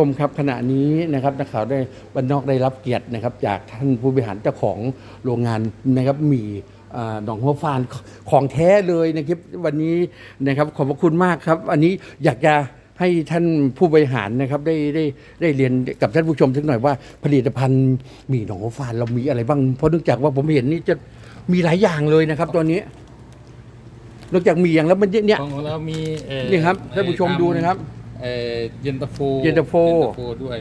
ชมครับขณะนี้นะครับนักข่าวได้บันนอกได้รับเกียรตินะครับ จากท่านผู้บริหารเจ้าของโรงงานนะครับหมี่อ่าหนองหัวฟานของแท้เลยนะครับวันนี้นะครับขอบพระคุณมากครับ อันนี้อยากจะให้ท่านผู้บริหารนะครับได้ได้ได้เรียนกับท่านผู้ชมสักหน่อยว่าผลิตภัณฑ์หมี่หนองหัวฟานเรามีอะไรบ้าง เพราะเนื่องจากว่าผมเห็นนี่จะมีหลายอย่างเลยนะครับตัวนี้นอกจากหมีอย่างแล้วมันเนี่ยของเรามีเอ่อนี่ครับท่านผู้ชมดูนะครับ เอ่อเย็นตาโฟเย็นตาโฟด้วย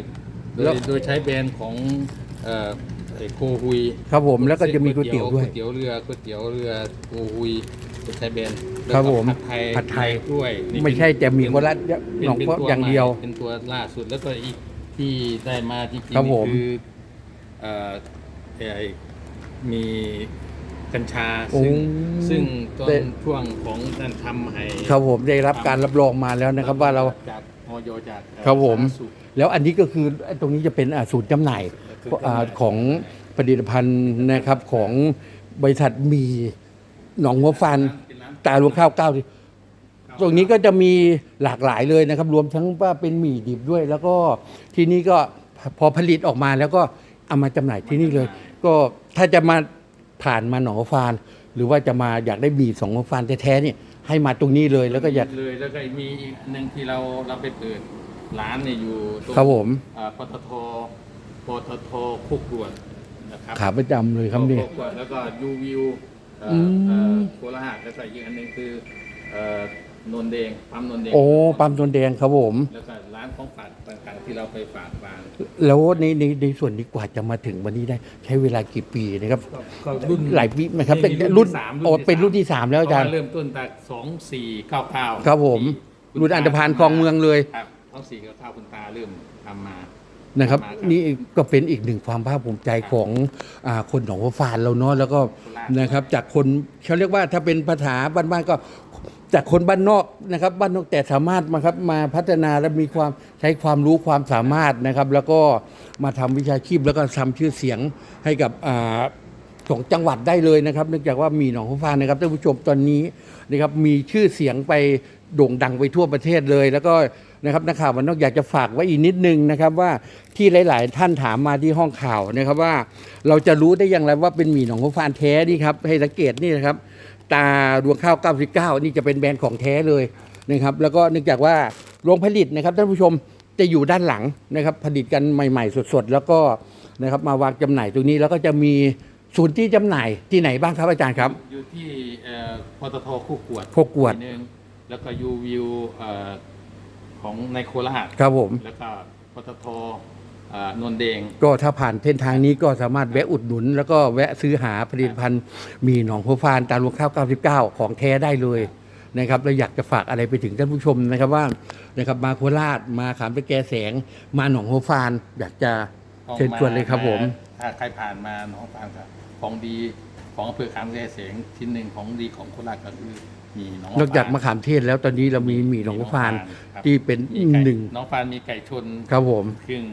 โดแล้ยว โดยใช้แบรนด์ของเอ่อไอ้โคฮุยครับผมแล้วก็จะมีก๋วยเตี๋ยวด้วย ก๋วยเตี๋ยวเรือก๋วยเตี๋ยวเรือโคฮุยโดยใช้แบรนด์ครับแล้วก็ผมผัดไทยผัดไทยด้วยนี่ไม่ใช่แต่หมีโคราชเป็นหนองเป็นเพราะตัวอย่างเดียวใหม่เป็นตัวล่าสุดแล้วก็อีกที่ได้มาจริงครับๆผม นี่คือเอ่อไอ้มี กัญชาโอ้ซึ่งซึ่งตอได้ นช่วงของการทำให้ครับผมได้รับการรับรองมาแล้วนะครับว่าเรา จากออยจากเอ่อครับผม สาธาณสุข แล้วอันนี้ก็คือไอ้ตรงนี้จะเป็นอ่าศูนย์จำหน่ายศูนย์จำหน่าย อ่าของผลิตภัณฑ์นะครับของบริษัทมีหนองหัวฟัน เป็นร้านตาลวงข้าวเก้าที่ตรงนี้ก็จะมีหลากหลายเลยนะครับ รวมทั้งว่าเป็นหมี่ดิบด้วย แล้วก็ที่นี่ก็พอผลิตออกมาแล้วก็เอามาจำหน่ายที่นี่เลย ก็ถ้าจะมา ผ่านมาหนองหัวฟาน หรือว่าจะมาอยากได้หมี่สองหัวฟานแท้ๆเนี่ยให้มาตรงนี้เลยแล้วก็อยาก เลยแล้วก็มีอีกหนึ่งที่เราเราไปเปิดร้านเนี่ยอยู่ตรงครับผม อ่าปตทปตทคุกกรวดนะครับขาประจำเลยครับนี่คุกกรวดแล้วก็ยูวิวเอ่ออืมเอ่อโคราชแล้วก็อีกอันหนึ่งคือเอ่อ นนเดงปั๊มนนเดงโอ้ปั๊มโซนแดงครับผม แล้วก็ร้านของฝากต่างๆที่เราไปฝากวางแล้วในในในส่วนนี้กว่าจะมาถึงวันนี้ได้ ใช้เวลากี่ปีนะครับ ก็รุ่น หลายปีไหมครับเป็นนี่รุ่นที่สามโอ้เป็นรุ่นที่สามแล้วอาจารย์เพะเริ่มต้นจากสองสี่เก้าเก้าครับผม รุ่นอันธพาลคลองเมืองเลยครับสองสี่เก้าเก้าคุณตาเริ่มทำมา นะครับ มาครับนี่ก็เป็นอีกหนึ่งความภาคภูมิใจของอาคนหนองหัวฟานเราเนาะแล้วก็โคราช นะครับ จากคนเขาเรียกว่าถ้าเป็นภาษาบ้านๆก็ จากคนบ้านนอกนะครับบ้านนอกแต่สามารถมาครับมาพัฒนาและมีความใช้ความรู้ความสามารถนะครับ แล้วก็มาทำวิชาชีพแล้วก็ทำชื่อเสียงให้กับอ่าของจังหวัดได้เลยนะครับ เนื่องจากว่ามีหนองหัวฟานะครับท่านผู้ชมตอนนี้นะครับมีชื่อเสียงไปโด่งดังไปทั่วประเทศเลย แล้วก็นะครับนักข่าวมันนอกอยากจะฝากไว้อีกนิดนึงนะครับว่าที่หลาย ๆ ท่านถามมาที่ห้องข่าวนะครับว่าเราจะรู้ได้อย่างไรว่าเป็นหมี่หนองหัวฟานแท้นี่ครับให้สังเกตนี่นะครับ ตาดวงข้าว 99 นี่จะเป็นแบรนด์ของแท้เลยนะครับแล้วก็เนื่องจากว่าโรงผลิตนะครับท่านผู้ชมจะอยู่ด้านหลังนะครับผลิตกันใหม่ ๆ สดๆ แล้วก็นะครับมาวางจำหน่ายตรงนี้แล้วก็จะมีศูนย์ที่จำหน่ายที่ไหนบ้างครับอาจารย์ครับ อยู่ที่เอ่อปตทคู่กวดคู่กวดทีนึงแล้วก็ยูวิวเอ่อของในโคราชครับผมแล้วก็ปตทเอ่อ นนเดง ก็ถ้าผ่านเส้นทางนี้ก็สามารถแวะอุดหนุน แล้วก็แวะซื้อหาผลิตภัณฑ์มีหนองโพฟานตาลวงข้าว 99 ของแท้ได้เลยนะครับแล้วอยากจะฝากอะไรไปถึงท่านผู้ชมนะครับว่านะครับมาโคราชมาขามตะแกแสง มาหนองโพฟาน อยากจะเชิญชวนเลยครับผม ถ้าใครผ่านมาหน้องฟางครับของดีของอำเภอขามแก่เสียงชิ้นหนึ่งของดีของโคราชก็คือมีน้องนอกจากมะขามเทศแล้วตอนนี้เรามีหมี่หนองโพฟานครับที่เป็นมีไก่หนึ่งน้องฟานมีไก่ชนครับผมครึ่ง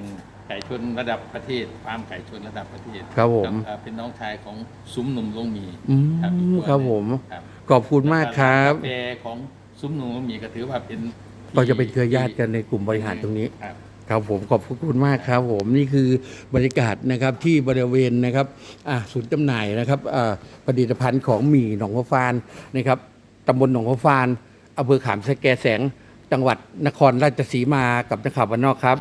ไก่ชนระดับประเทศฟาร์มไก่ชนระดับประเทศครับผมเอ่อเป็นน้องชายของซุ้มหนุ่มลงหมีอืมอีกตัวครับหนึ่งผมครับขอบคุณมากครับ กาแฟของซุ้มหนุ่มลงหมีก็ถือว่าเป็นก็จะเป็นเครือญาติกันในกลุ่มบริหารตรงนี้ ครับ ครับผมขอบพระคุณมากครับผมนี่คือบรรยากาศนะครับที่บริเวณนะครับอ่าศูนย์จำหน่ายนะครับอ่าผลิตภัณฑ์ของหมี่หนองหัวฟานนะครับตำบลหนองหัวฟานอำเภอขามสแกแสงจังหวัดนครราชสีมากับนักข่าวบ้านนอกครับ